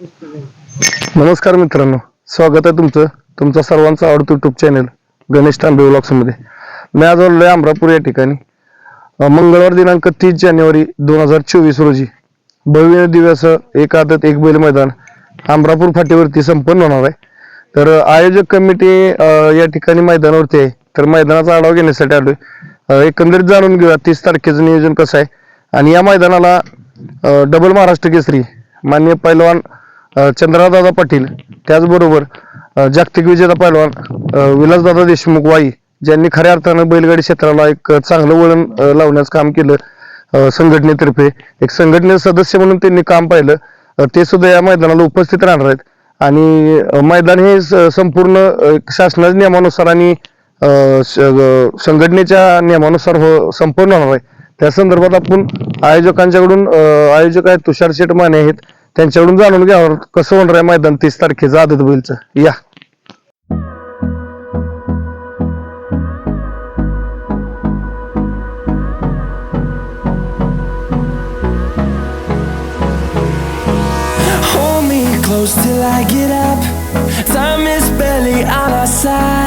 नमस्कार मित्रांनो स्वागत आहे तुमचं तुमचा सर्वांचा आवडतं युट्यूब चॅनल गणेश तांबे ब्लॉग्समध्ये मी आज आलो आहे अमरापूर या ठिकाणी. मंगळवार दिनांक तीस जानेवारी दोन हजार चोवीस रोजी. भव्य दिव्यास एक आदत एक बैल मैदान अमरापूर फाटीवरती संपन्न होणार आहे. तर आयोजक कमिटी या ठिकाणी मैदानावरती आहे. तर मैदानाचा आढावा घेण्यासाठी आलोय. एकंदरीत जाणून घेऊया तीस तारखेचं नियोजन कसं आहे. आणि या मैदानाला डबल महाराष्ट्र केसरी मान्य पैलवान चंद्रादादा पाटील त्याचबरोबर जागतिक विजेता पैलवान विलासदादा देशमुख वाई ज्यांनी खऱ्या अर्थानं बैलगाडी क्षेत्राला एक चांगलं वळण लावण्याचं काम केलं संघटनेतर्फे. एक संघटने सदस्य म्हणून त्यांनी काम पाहिलं ते सुद्धा या मैदानाला उपस्थित राहणार आहेत. आणि मैदान हे स- संपूर्ण एक शासनाच्या नियमानुसार आणि संघटनेच्या नियमानुसार हो संपन्न होणार आहे. त्या संदर्भात आपण आयोजकांच्याकडून आयोजक आहेत तुषार शेठ माने आहेत त्यांच्याकडून जाणून घ्यावं कसं होणार आहे मैदान तीस तारखेचं आदत बैलचं या Hold me close till I get up. Time is barely on our side.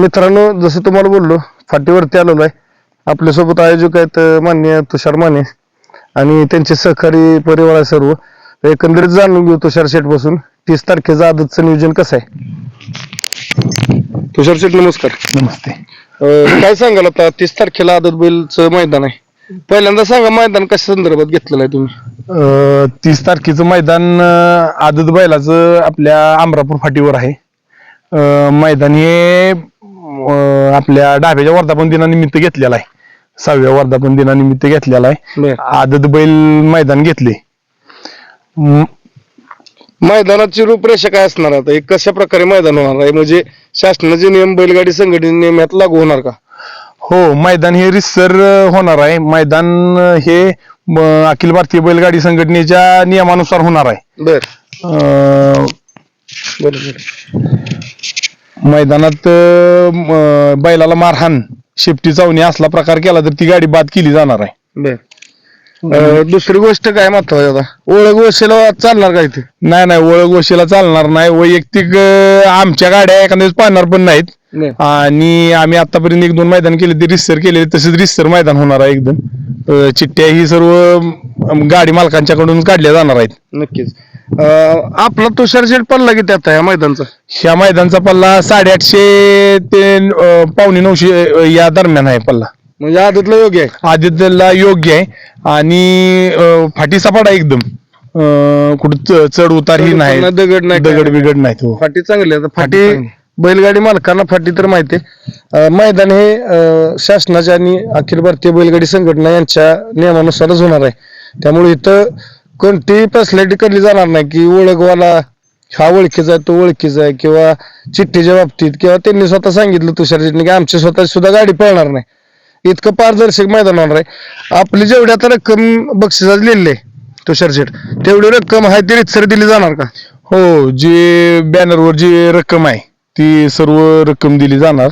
मित्रांनो जसं तुम्हाला बोललो फाटीवरती आलेलो आहे. आपल्यासोबत आयोजक आहेत मान्य तुषार माने आणि त्यांचे सहकारी परिवार आहे सर्व. एकंदरीत जाणून घेऊ तुषार शेठपासून. तीस तारखेचं आदतचं नियोजन कसं आहे? तुषार शेठ नमस्कार. नमस्ते. काय सांगाल आता? तीस तारखेला आदत बैलचं मैदान आहे. पहिल्यांदा सांगा मैदान कशा संदर्भात घेतलेलं आहे तुम्ही? तीस तारखेचं मैदान आदत बैलाचं आपल्या अमरापूर फाटीवर आहे. मैदान हे अ, आपल्या डाब्याच्या वर्धापन दिनानिमित्त घेतलेलं आहे. सहाव्या वर्धापन दिनानिमित्त घेतलेला आहे. बरं. आदत बैल मैदान घेतले. म- मैदानाची रूपरेषा काय असणार आता? एक कशा प्रकारे मैदान होणार आहे? म्हणजे शासनाचे नियम बैलगाडी संघटने नियमात लागू होणार का? हो मैदान हे रिसर होणार आहे. मैदान अ, हे म, अखिल भारतीय बैलगाडी संघटनेच्या नियमानुसार होणार आहे. बर. अ, बरोबर मैदानात म, बैलाला मारहाण शेपटी चावणी असला प्रकार केला तर ती गाडी बाद केली जाणार आहे. बर. अं, दुसरी गोष्ट काय महत्वाची आता? ओळख वशिला चालणार का इथे? नाही नाही ओळख वशीला चालणार नाही. वैयक्तिक अ, आमच्या गाड्या एखाद्या वेळेस पाहणार पण नाहीत. आणि आम्ही आतापर्यंत एक दोन मैदान केले ते रिस्सर केले तसेच रिस्सर मैदान होणार आहे एकदम अ, चिठ्ठ्या ही सर्व गाडी मालकांच्याकडून काढल्या जाणार आहेत. नक्कीच. अं, आपला तुषार शेट पडला की त्यात या मैदानचा? ह्या मैदानचा पल्ला साडेआठशे ते अ, पावणे नऊशे अ, या दरम्यान आहे पल्ला. म्हणजे आदतला योग्य आहे? आदित्यला योग्य आहे. आणि अं, फाटी सपाट आहे एकदम. अं, कुठं च- चढ उतार ही नाही. नाही, दगड नाही, दगड. बिगड नाही तो फाटी चांगली आहे आता फाटी फाटी चांगली. बैलगाडी मालकांना फाटी तर माहिती आहे. अं, मैदान हे अं, शासनाच्या आणि अखिल भारतीय बैलगाडी संघटना यांच्या नियमानुसारच होणार आहे. त्यामुळे इथं कोणतीही फॅसिलिटी कडली जाणार नाही की ओळखवाला हा ओळखीचा आहे तो ओळखीचा आहे किंवा चिठ्ठीच्या बाबतीत किंवा त्यांनी स्वतः सांगितलं तुषार शेट्टी की आमची स्वतः सुद्धा गाडी पळणार नाही. इतकं पारदर्शक मैदान होणार आहे. आपली जेवढी आता रक्कम बक्षिसात लिहिली आहे तुषार शेठ तेवढी रक्कम आहे ती रितसर दिली जाणार का? हो जी बॅनरवर जी रक्कम आहे ती सर्व रक्कम दिली जाणार.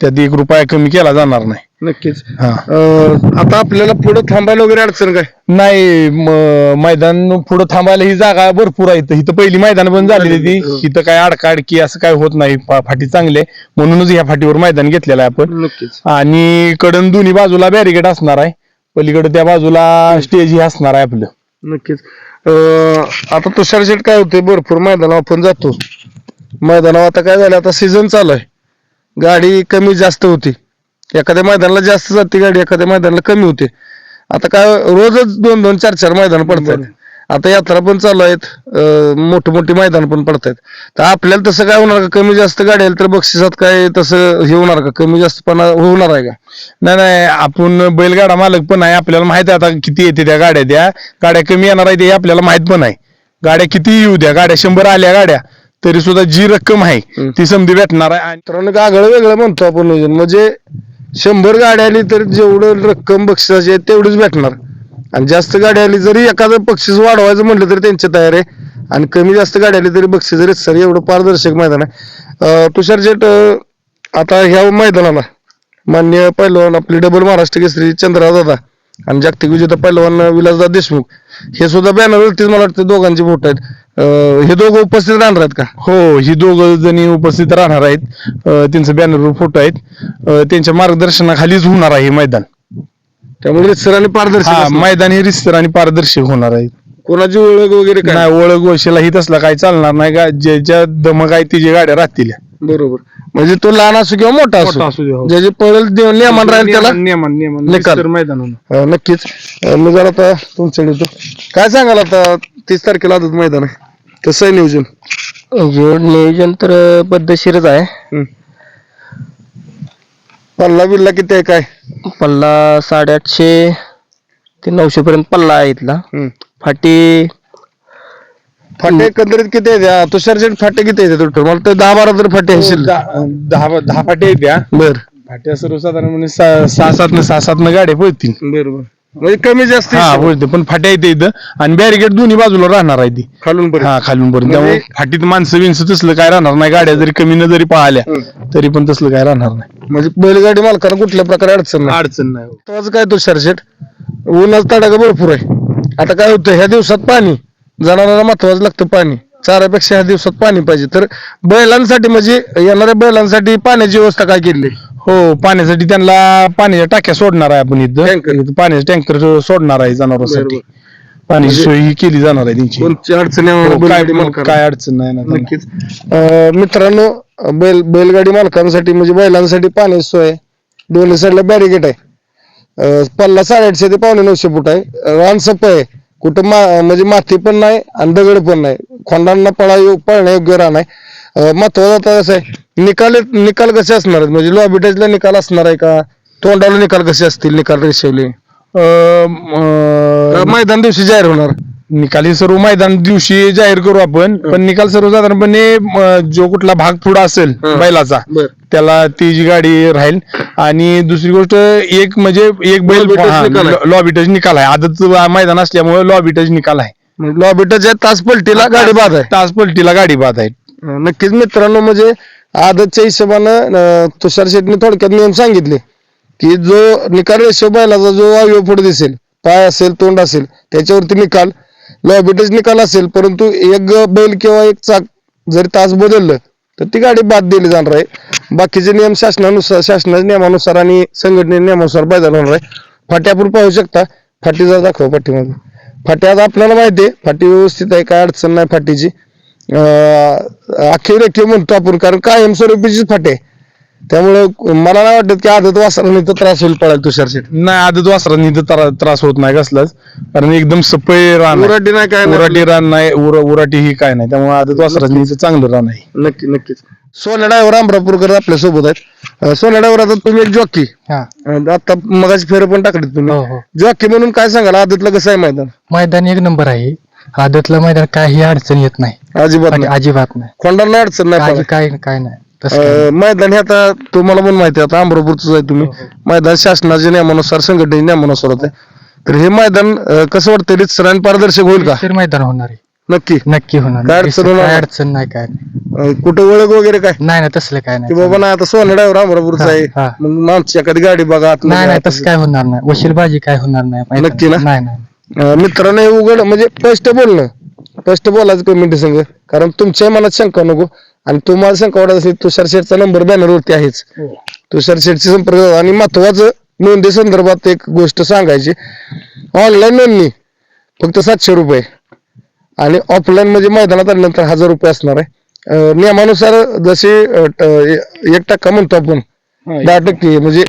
त्यात एक रुपया कमी केला जाणार नाही. नक्कीच. हा. अं, आता आपल्याला पुढे थांबायला वगैरे अडचण काय? नाही म- मैदान पुढे थांबायला ही जागा भरपूर आहे. इथं इथं पहिली मैदान पण झालेली ती. हो. इथं काय अडकाडकी असं काय होत नाही. फा- फाटी चांगली आहे. म्हणूनच ह्या फाटीवर मैदान घेतलेलं आहे आपण. नक्कीच. आणि कडन दोन्ही बाजूला बॅरिकेड असणार आहे. पलीकडे त्या बाजूला स्टेज ही असणार आहे आपलं. नक्कीच. अं, आता तुषार शेट काय होते भरपूर मैदानावर आपण जातो. मैदानावर आता काय झालं? आता सीझन चालू आहे. गाडी कमी जास्त होती. एखाद्या मैदानाला जास्त जाते गाडी एखाद्या मैदानाला कमी होते. आता काय रोजच दोन दोन चार चार मैदान पडतात. आता यात्रा पण चालू आहेत मोठे मोठे मैदान पण पडत आहेत तर आपल्याला तसं काय होणार का? कमी जास्त गाडी तर बक्षिसात काय तसं हे होणार का? कमी जास्त पण होणार आहे का? नाही नाही आपण बैलगाडा मालक पण आहे. आपल्याला माहीत आहे आता किती येते त्या गाड्या त्या. गाड्या कमी येणार आहे ते आपल्याला माहीत पण आहे. गाड्या किती येऊ द्या? गाड्या शंभर आल्या गाड्या तरी सुद्धा जी रक्कम आहे ती समधी भेटणार आहे. आणि वेगळं म्हणतो आपण म्हणजे शंभर गाडी आली तर जेवढं रक्कम बक्षिसाची आहे तेवढीच भेटणार. आणि जास्त गाडी आली जरी एखादं बक्षीस वाढवायचं म्हटलं तरी त्यांची तयार आहे. आणि कमी जास्त गाडी आली तरी बक्षीस जरी सर एवढं पारदर्शक मैदान आहे. तुषार जेट आता ह्या मैदानाला मान्य पैलवान आपली डबल महाराष्ट्र केसरी चंद्रराव दादा आणि जागतिक विजेता पैलवान विलासदा देशमुख हे सुद्धा बॅनरवरतीच मला वाटतं दोघांची फोटो आहेत. हे दोघं उपस्थित राहणार आहेत का? हो ही दोघ जणी उपस्थित राहणार आहेत. त्यांचं बॅनरवर फोटो आहेत. त्यांच्या मार्गदर्शनाखालीच होणार आहे हे मैदान. त्यामुळे सर आणि पारदर्शक हा. मैदान हे रिस्तर आणि पारदर्शक होणार आहे कोणाची ओळख वगैरे काय? नाही ओळख वशिलाही तसला काही चालणार नाही का? ज्याच्या दमक आहे तिची गाड्या राहतील. बरोबर. म्हणजे तो लहान असो किंवा मोठा मोठा असू दे, असो हो. ज्याचे पळेल देव- नियमान राहील त्याला? नियमन नियमन निकाल. रिस्तर मैदान होणार. अं, नक्कीच. अं, मी जरा आता तुमच्याकडे येतो. काय सांगाल आता? तीस तारखेला आजच मैदान आहे. कसं आहे नियोजन? नियोजन तर पद्धतशीरच आहे. हम्म. पल्ला बिल्ला किती आहे काय? पल्ला साडेआठशे ते नऊशे पर्यंत पल्ला आहे इथला. हम्म. फाटी फाटे एकंदरीत किती आहेत? या तुषार शेट फाटे किती आहेत टोटल मला तर दहा बारा तर फाटे असेल दहा दहा दहा फाट्या आहेत त्या बर. फाट्या सर्वसाधारणपणे सहा सहा सात सहा सात गाड्या पळतील. बरोबर. म्हणजे कमी जास्त हा पण फाट्या येते इथं. आणि बॅरिकेड दोन्ही बाजूला राहणार आहे ती. खालून पर्यंत. हा खालून पर्यंत. म्हणजे- त्यामुळे फाटीत माणसं बिनसं तसलं काय राहणार नाही. गाड्या जरी कमी न जरी पळाल्या तरी पण तसलं काय राहणार नाही. म्हणजे बैलगाडी मालकांना कुठल्या प्रकारे अडचण नाही. अडचण नाही महत्वाचं काय तुषार शेट उन्हाचा तडाखा भरपूर आहे. आता काय होतं ह्या दिवसात पाणी जनावरांना महत्वाचं लागतं पाणी. चारापेक्षा ह्या दिवसात पाणी पाहिजे. तर बैलांसाठी म्हणजे येणाऱ्या बैलांसाठी पाण्याची व्यवस्था काय केली? हो पाण्यासाठी त्यांना पाण्याच्या टाक्या सोडणार आहे आपण इथं. Tanker. इथं पाण्याचे टँकर सोडणार आहे जनावरांसाठी. पाण्याची सोय ही केली जाणार आहे त्यांची. कोणती अडचण हो, काय अडचण नाही ना त्यांना. नक्कीच. अं, मित्रांनो बैल बैलगाडी मालकांसाठी म्हणजे बैलांसाठी पाण्याची सोय. आहे. दोन्ही साईडला बॅरिकेड आहे. अं, पल्ला साडेआठशे ते पावणे नऊशे फूट आहे. रान सप आहे. कुठं मा म्हणजे माती पण नाही आणि दगड पण नाही. खोंडांना पळा पळण्यायोग्य रान आहे. महत्वाचं आता कसं आहे. निकाल निकाल कसे असणार आहेत? म्हणजे लॉबिटेजला निकाल असणार आहे का? तोंडाला निकाल कसे असतील निकाल रेषेवले? मैदान दिवशी जाहीर होणार. निकाल सर्व मैदान दिवशी जाहीर करू आपण. पण निकाल सर्वसाधारणपणे जो कुठला भाग पुढा असेल. बैलाचा त्याला ती जी गाडी राहील. आणि दुसरी गोष्ट एक म्हणजे एक बैल touch निकाल आहे. आदत मैदान असल्यामुळे लॉबी टच निकाल आहे. लॉबिटेज तास पलटीला गाडी बाद आहे. तास पलटीला गाडी बाद आहे. नक्कीच मित्रांनो म्हणजे आदतच्या हिशोबानं तुषार शेटने थोडक्यात नियम सांगितले की जो निकाल रेशो बैलाचा जो अवयव पुढे दिसेल पाय असेल तोंड असेल त्याच्यावरती निकाल लॉबिटेज निकाल असेल परंतु एक बैल किंवा एक चाक जर तास बदललं तर ती गाडी बाद दिली जाणार आहे. बाकीचे नियम शासनानुसार शासनाच्या नियमानुसार आणि संघटने नियमानुसार बदल होणार आहे. फाटी आपण पाहू शकता. फाटी जर दाखवा फाटीमध्ये फाटी आता आपल्याला माहिती आहे. फाटी व्यवस्थित आहे काय अडचण नाही फाटीची. अं, अखेर रेखीव म्हणतो आपण कारण कायमस्वरूपीचीच फाटे. त्यामुळे मला नाही वाटत की आदत वासराने तर त्रास होईल पडायला तुषार शेट नाही आदत वासरांनी तर त्रा- त्रास होत नाही कसलाच. कारण एकदम सपय रान आहे. उराटी नाही काय नाही. उराटी रान नाही उर- उराटी ही काय नाही. त्यामुळे आदत वासरांनी तर चांगलं रान आहे. नक्की नक्कीच. सोन्या डायव्हर अमरापूरकर आपल्यासोबत आहेत. अं, सोन्या डायव्हर आता तुम्ही एक जॉकी. आता मगाची फेर पण टाकली तुम्ही. हो हो. जॉकी म्हणून काय सांगाल? आदतला कसं आहे मैदान? मैदान एक नंबर आहे. आदतला मैदान काही अडचण येत नाही. अजिबात आणि नाही. अजिबात नाही. नाही अडचण नाही. काय काय नाही तसं काही नाही. अं, मैदान हे आता तुम्हाला पण माहिती आहे आता अमरापूरच आहे तुम्ही. मैदान शासनाच्या नियमानुसार संघटनेच्या नियमानुसार होते तर हे मैदान अं, कसं वाटतं रितसर आणि पारदर्शक होईल का? तर मैदान होणार आहे. नक्की. नक्की होणार काय नाही. अडचण होणार काय नाही? अडचण नाही काय नाही. अं, कुठं ओळख वगैरे काय? नाही नाही तसलं काय की नाही बाबा नाही आता सोनं डायव्हर अमरापूरचा आहे. हा, हा. मग मागची एखादी गाडी बघा नाही नाही तसं काय होणार नाही. वशीलबाजी काय होणार नाही. नक्की ना? नाही नाही मित्रांनो हे उघड म्हणजे स्पष्ट बोलणं. स्पष्ट बोलायचं कमेंट संघ कारण तुमच्या मनात शंका नको. आणि तुम्हाला शंका वाटत असेल तुषार शेठचा नंबर बॅनरवरती आहेच. तुषार शेठची संपर्क साधा. आणि महत्वाचं नोंदी संदर्भात एक गोष्ट सांगायची. ऑनलाईन नोंदणी फक्त सातशे रुपये. आणि ऑफलाईन म्हणजे मैदानात आल्यानंतर हजार रुपये असणार आहे. अं, नियमानुसार जसे अं, ट- एक टक्का म्हणतो आपण. दहा टक्के. म्हणजे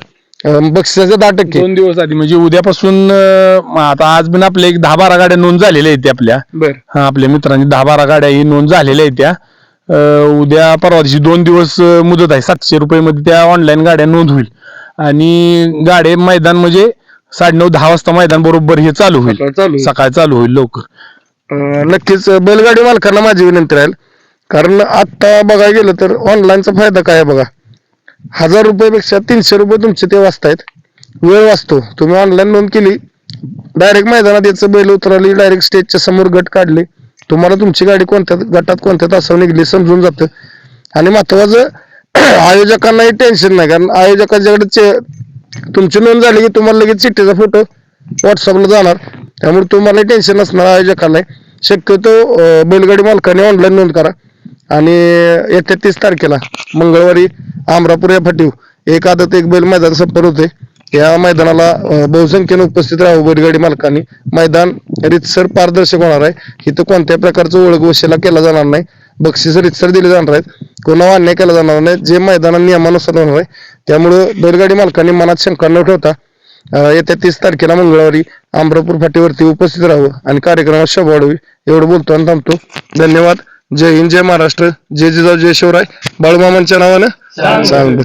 बक्षिसाचे दहा टक्के. दोन दिवस आधी म्हणजे उद्यापासून अं, आता आज पण आपल्या एक दहा बारा गाड्या नोंद झालेल्या आहेत आपल्या. बर. हा आपल्या मित्रांनी दहा बारा गाड्या ही नोंद झालेल्या आहेत त्या. अं, उद्या परवा दिवशी दोन दिवस अं, मुदत आहे. सातशे रुपये मध्ये त्या ऑनलाईन गाड्या नोंद होईल. आणि गाडे मैदान म्हणजे साडेनऊ दहा वाजता मैदान बरोबर हे चालू सकाळी होईल चालू होईल. सकाळी चालू होईल लवकर. अं, नक्कीच बैलगाडी मालकांना माझी विनंती राहील. कारण आता बघायला गेलं तर ऑनलाईनचा फायदा काय आहे बघा? हजार रुपयापेक्षा तीनशे रुपये तुमचे ते वाचतायत. वेळ वाचतो. तुम्ही ऑनलाईन नोंद केली डायरेक्ट मैदानात याचं बैल उतरवली डायरेक्ट स्टेजच्या समोर गट काढले. तुम्हाला तुमची गाडी कोणत्या गटात कोणत्या तासावर निघली समजून जातं. आणि महत्वाचं आयोजकांनाही टेन्शन नाही कारण आयोजकांच्याकडे तुमची नोंद झाली की तुम्हाला लगेच चिठ्ठीचा फोटो व्हॉट्सअपला जाणार. त्यामुळे तुम्हाला टेन्शन नसणार आयोजकांना. शक्यतो बैलगाडी मालकाने ऑनलाईन नोंद करा. आणि एकतीस तारखेला मंगळवारी आमरापूर या फाटीव एक आदत एक बैल मैदान संपन्न होते. या मैदानाला बहुसंख्येने उपस्थित राहू बैलगाडी मालकांनी. मैदान रितसर पारदर्शक होणार आहे. इथं कोणत्याही प्रकारचं ओळख वशिला केला जाणार नाही. बक्षीस रितसर दिले जाणार आहेत. कोणावर अन्याय केला जाणार नाही. जे मैदाना नियमानुसार होणार आहे त्यामुळं बैलगाडी मालकांनी मनात शंका न ठेवता येत्या तीस तारखेला मंगळवारी आमरापूर फाटीवरती उपस्थित राहावं आणि कार्यक्रमात शोभा वाढवी एवढं बोलतो आणि थांबतो. धन्यवाद. जय हिंद जय महाराष्ट्र जय जिजाऊ जय शिवराय. बाळूमामांच्या नावानं चांगलं